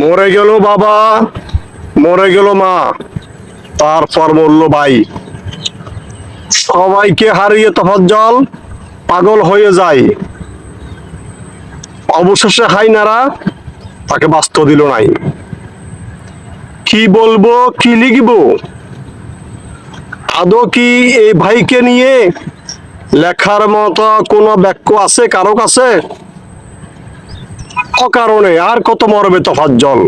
মরে গেল বাবা। মরে গেল মা। তারপর মরল ভাই, সবাইকে হারিয়ে তফজ্জল পাগল হয়ে যায়। অবশেষে হাই হাইনারা তাকে বাস্ত দিল নাই। কি বলব, কি লিখব? আদৌ কি এই ভাইকে নিয়ে লেখার মতো কোনো বাক্য আছে কারও কাছে অকারণে আর কত মরবে তফাজ্জল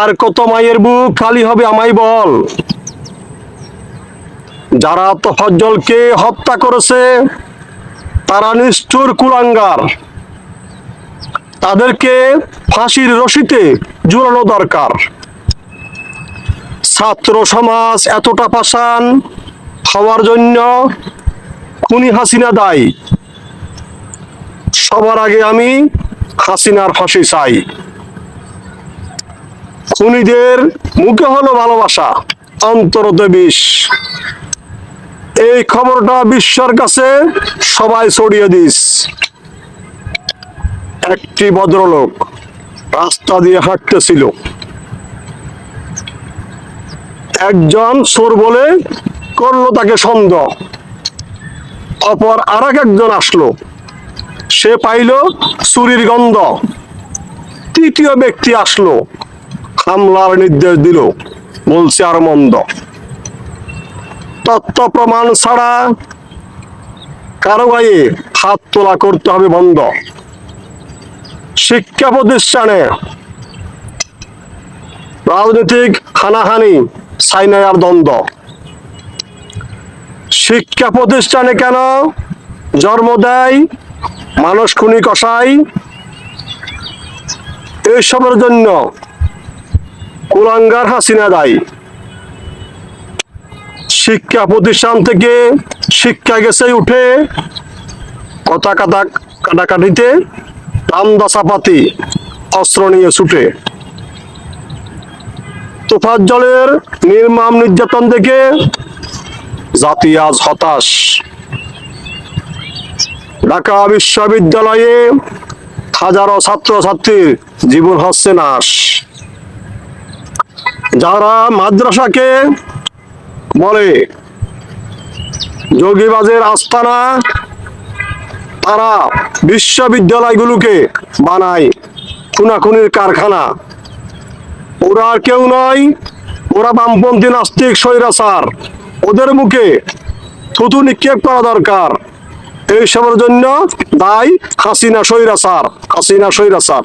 আর কত মায়ের বুক খালি হবে আমায় বল? যারা তফাজ্জলকে হত্যা করেছে, তারা নিষ্ঠুর কুলাঙ্গার। তাদেরকে ফাঁসির রশিতে জুড়ানো দরকার। ছাত্র সমাজ এতটা পাষাণ হওয়ার জন্য খুনি হাসিনা দায়ী। সবার আগে আমি হাসিনার ফাঁসি চাই। খুনিদের মুখে হলো ভালোবাসা, অন্তরতে বিষ। এই খবরটা বিশ্বর কাছে সবাই ছড়িয়ে দিস। একটি ভদ্রলোক রাস্তা দিয়ে হাঁটতেছিল। একজন সোর বলে করল তাকে সন্দেহ। অপর আর একজন আসলো। সে পাইল চুরির গন্ধ। তৃতীয় ব্যক্তি আসলো, হামলার নির্দেশ দিল, বলছে আর মন্দ। তত্ত্ব প্রমাণ ছাড়া কারও গায়ে হাত তোলা করতে হবে বন্ধ। শিক্ষা প্রতিষ্ঠানে রাজনৈতিক হানাহানি সাইনাই আর দ্বন্দ্ব। শিক্ষা প্রতিষ্ঠানে কেন জন্ম দেয় মানুষ খুনি কষাই এইসবের জন্য কুলাঙ্গার হাসিনা দায়ী। শিক্ষা প্রতিষ্ঠান থেকে শিক্ষা গেছে উঠে কথা কাটা কাটাকাটিতে রামদা চাপাতি অস্ত্র নিয়ে ছুটে। তোফাজ্জলের নির্মাম নির্যাতন থেকে জাতি আজ হতাশ। ঢাকা বিশ্ববিদ্যালয়ে হাজারো ছাত্রছাত্রীর জীবন হচ্ছে নাশ। যারা মাদ্রাসাকে বলে যোগীবাজের আস্তানা, তারা বিশ্ববিদ্যালয়গুলোকে বানায় খুনাখুনির কারখানা। ওরা আর কেউ নয়, ওরা বামপন্থী নাস্তিক স্বৈরাচার। ওদের মুখে থুতু নিক্ষেপ করা দরকার। এইসবের জন্য দায় হাসিনা স্বৈরাচার হাসিনা স্বৈরাচার